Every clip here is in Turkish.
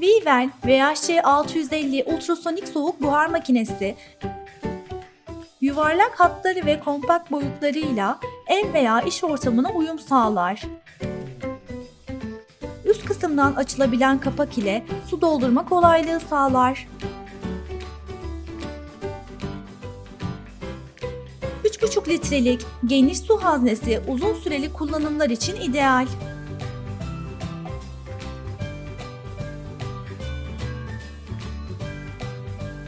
Vivel VHC650 ultrasonik soğuk buhar makinesi yuvarlak hatları ve kompakt boyutlarıyla ev veya iş ortamına uyum sağlar. Üst kısımdan açılabilen kapak ile su doldurma kolaylığı sağlar. 3,5 litrelik geniş su haznesi uzun süreli kullanımlar için ideal.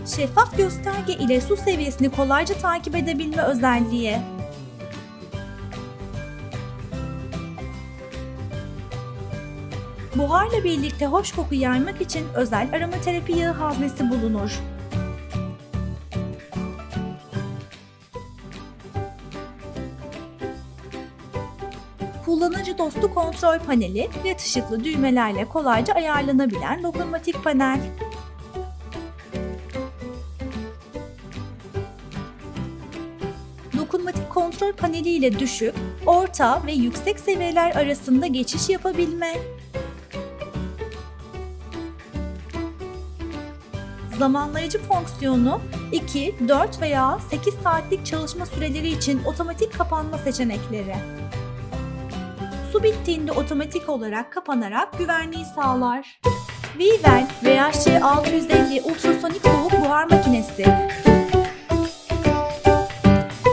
Şeffaf gösterge ile su seviyesini kolayca takip edebilme özelliği. Buharla birlikte hoş koku yaymak için özel aromaterapi yağı haznesi bulunur. Kullanıcı dostu kontrol paneli ve ışıklı düğmelerle kolayca ayarlanabilen dokunmatik panel. Kontrol paneli ile düşük, orta ve yüksek seviyeler arasında geçiş yapabilme. Zamanlayıcı fonksiyonu 2, 4 veya 8 saatlik çalışma süreleri için otomatik kapanma seçenekleri. Su bittiğinde otomatik olarak kapanarak güvenliği sağlar. Vivel VHC 650 ultrasonik soğuk buhar makinesi